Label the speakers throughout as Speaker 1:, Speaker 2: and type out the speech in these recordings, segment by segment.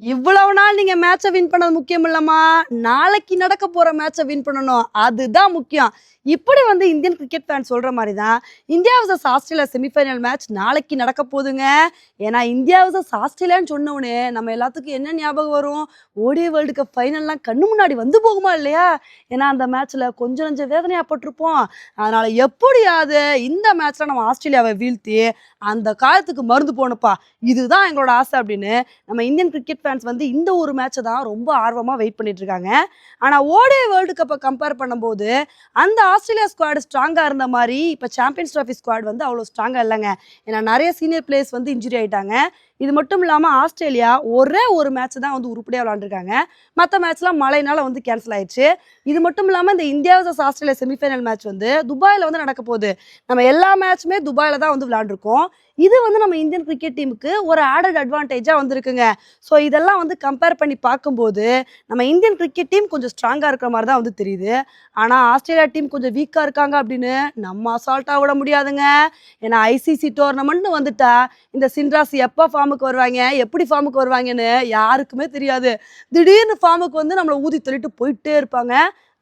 Speaker 1: இவ்வளவு நாள் நீங்க மேட்சை வின் பண்ணது முக்கியம் இல்லம்மா நாளைக்கு நடக்க போற மேட்சை வின் பண்ணணும். அதுதான் முக்கியம். இப்படி வந்து இந்தியன் கிரிக்கெட் ஃபேன் சொல்ற மாதிரி தான் India versus Australia semifinal match நாளைக்கு நடக்க போகுதுங்க. ஏன்னா இந்தியா வர்சஸ் ஆஸ்திரேலியான்னு சொன்ன நம்ம எல்லாத்துக்கும் என்ன ஞாபகம் வரும்? ஓடிய வேர்ல்டு கப் ஃபைனல்லாம் கண்ணு முன்னாடி வந்து போகுமா இல்லையா? ஏன்னா அந்த மேட்ச்ல கொஞ்சம் கொஞ்சம் வேதனையாப்பட்டிருப்போம் அதனால எப்படியாவது இந்த மேட்ச்ல நம்ம ஆஸ்திரேலியாவை வீழ்த்தி அந்த காலத்துக்கு மருந்து போகணுப்பா இதுதான் எங்களோட ஆசை அப்படின்னு நம்ம இந்தியன் கிரிக்கெட் ஃபேன்ஸ் வந்து இந்த ஒரு மேட்சை தான் ரொம்ப ஆர்வமாக வெயிட் பண்ணிட்டு இருக்காங்க ஆனால் ஓடே வேர்ல்டு கப்பை கம்பேர் பண்ணும்போது அந்த ஆஸ்திரேலியா ஸ்குவாடு ஸ்ட்ராங்காக இருந்த மாதிரி இப்போ சாம்பியன்ஸ் ட்ராஃபி ஸ்குவாட் வந்து அவ்வளோ ஸ்ட்ராங்காக இல்லைங்க. ஏன்னா நிறைய சீனியர் பிளேயர்ஸ் வந்து இன்ஜுரி ஆயிட்டாங்க. இது மட்டும் இல்லாமல் ஆஸ்திரேலியா ஒரே ஒரு மேட்ச் தான் வந்து உருப்படியாக விளாண்டுருக்காங்க மற்ற மேட்ச்லாம் மழைனால வந்து கேன்சல் ஆயிடுச்சு. இது மட்டும் இல்லாமல் இந்த India versus Australia semifinal match வந்து துபாயில் வந்து நடக்க போகுது. நம்ம எல்லா மேட்ச்சுமே துபாயில் தான் வந்து விளாண்டுருக்கோம் இது வந்து நம்ம இந்தியன் கிரிக்கெட் டீமுக்கு ஒரு ஆடட் அட்வான்டேஜாக வந்திருக்குங்க. ஸோ இதெல்லாம் வந்து கம்பேர் பண்ணி பார்க்கும்போது நம்ம இந்தியன் கிரிக்கெட் டீம் கொஞ்சம் ஸ்ட்ராங்காக இருக்கிற மாதிரி தான் வந்து தெரியுது. ஆனால் ஆஸ்திரேலியா டீம் கொஞ்சம் வீக்காக இருக்காங்க அப்படின்னு நம்ம அசால்ட்டாக விட முடியாதுங்க. ஏன்னா ஐசிசி டோர்னமெண்ட்னு வந்துட்டா இந்த சின்ராஸ் எப்போ ஃபார்முக்கு வருவாங்க? எப்படி ஃபார்முக்கு வருவாங்கன்னு யாருக்குமே தெரியாது. திடீர்னு ஃபார்முக்கு வந்து நம்மளை ஊதி தள்ளிட்டு போயிட்டே இருப்பாங்க.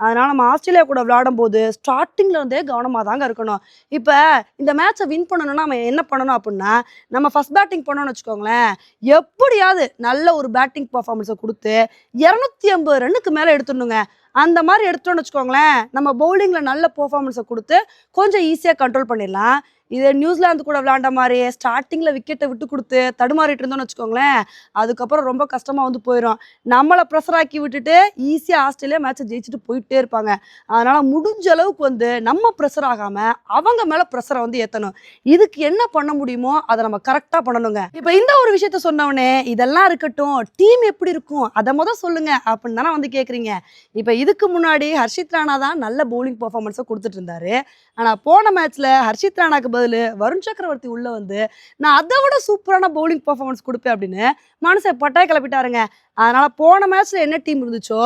Speaker 1: அதனால் நம்ம ஆஸ்திரேலியா கூட விளையாடும் போது ஸ்டார்டிங்கில் இருந்தே கவனமாக தாங்க இருக்கணும். இப்போ இந்த மேட்சை வின் பண்ணணும்னா நம்ம என்ன பண்ணணும் அப்படின்னா நம்ம ஃபஸ்ட் பேட்டிங் பண்ணோம்னு வச்சுக்கோங்களேன். எப்படியாவது நல்ல ஒரு பேட்டிங் பர்ஃபார்மன்ஸை கொடுத்து இரநூத்தி ஐம்பது ரன்னுக்கு மேலே எடுத்துடணுங்க. அந்த மாதிரி எடுத்தோம்னு வச்சுக்கோங்களேன் நம்ம பவுலிங்கில் நல்ல பர்ஃபார்மன்ஸை கொடுத்து கொஞ்சம் ஈஸியாக கண்ட்ரோல் பண்ணிடலாம். இதே நியூசிலாந்து கூட விளாண்ட மாதிரி ஸ்டார்டிங்கில் விக்கெட்டை விட்டு கொடுத்து தடுமாறிட்டு இருந்தோம்னு வச்சுக்கோங்களேன் அதுக்கப்புறம் ரொம்ப கஷ்டமாக வந்து போயிடும் நம்மளை ப்ரெஷர் ஆக்கி விட்டுட்டு ஈஸியாக ஆஸ்திரேலியா மேட்சை ஜெயிச்சுட்டு போயிட்டே இருப்பாங்க. அதனால் முடிஞ்ச அளவுக்கு வந்து நம்ம ப்ரெஷர் ஆகாமல் அவங்க மேலே ப்ரெஷரை வந்து ஏற்றணும் இதுக்கு என்ன பண்ண முடியுமோ அதை நம்ம கரெக்டாக பண்ணணுங்க. இப்போ இந்த ஒரு விஷயத்த சொன்னவனே இதெல்லாம் இருக்கட்டும் டீம் எப்படி இருக்கும் அதை மொதல் சொல்லுங்க அப்படின்னு தானே வந்து கேட்குறீங்க இப்போ இதுக்கு முன்னாடி ஹர்ஷித் ராணா தான் நல்ல பவுலிங் பர்ஃபார்மன்ஸை கொடுத்துட்டு இருந்தாரு. ஆனால் போன மேட்ச்சில் ஹர்ஷித் ராணாக்கு பதில் வருண் சக்கரவர்த்தி உள்ள வந்து நான் அதை விட சூப்பரான பவுலிங் பர்ஃபார்மன்ஸ் கொடுப்பேன் அப்படின்னு மனசை பட்டாய் கிளப்பிட்டாருங்க. அதனால் போன மேட்ச்சில் என்ன டீம் இருந்துச்சோ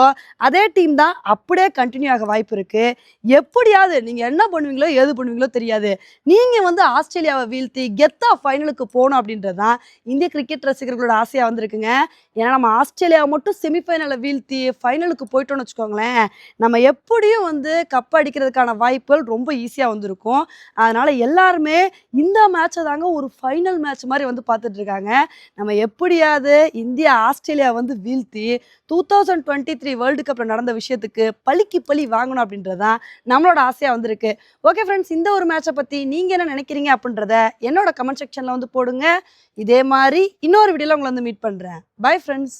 Speaker 1: அதே டீம் தான் அப்படியே கண்டினியூ ஆக வாய்ப்பு இருக்குது எப்படியாவது நீங்கள் என்ன பண்ணுவீங்களோ ஏது பண்ணுவீங்களோ தெரியாது. நீங்கள் வந்து ஆஸ்திரேலியாவை வீழ்த்தி கெத்தா ஃபைனலுக்கு போகணும் அப்படின்றது தான் இந்திய கிரிக்கெட் ரசிகர்களோட ஆசையாக வந்திருக்குங்க. ஏன்னா நம்ம ஆஸ்திரேலியாவை மட்டும் செமிஃபைனலை வீழ்த்தி ஃபைனலுக்கு போயிட்டோம்னு வச்சுக்கோங்களேன் நம்ம எப்படியும் வந்து கப் அடிக்கிறதுக்கான வாய்ப்புகள் ரொம்ப ஈஸியாக வந்திருக்கும். அதனால் எல்லாருமே இந்த மேட்சை தாங்க ஒரு ஃபைனல் மேட்ச் மாதிரி வந்து பார்த்துட்ருக்காங்க நம்ம எப்படியாவது இந்தியா ஆஸ்திரேலியா வந்து வீழ்த்தி two thousand twenty three world கப்பில் நடந்த விஷயத்துக்கு பழிக்கு பழி வாங்கணும் அப்படின்றது தான் நம்மளோட ஆசையாக வந்திருக்கு. ஓகே ஃப்ரெண்ட்ஸ் இந்த ஒரு மேட்சை பற்றி நீங்கள் என்ன நினைக்கிறீங்க அப்படின்றத என்னோட கமெண்ட் செக்ஷனில் வந்து போடுங்க. இதே மாதிரி இன்னொரு வீடியோவில் உங்களை வந்து மீட் பண்ணுறேன் பை ஃப்ரெண்ட்ஸ்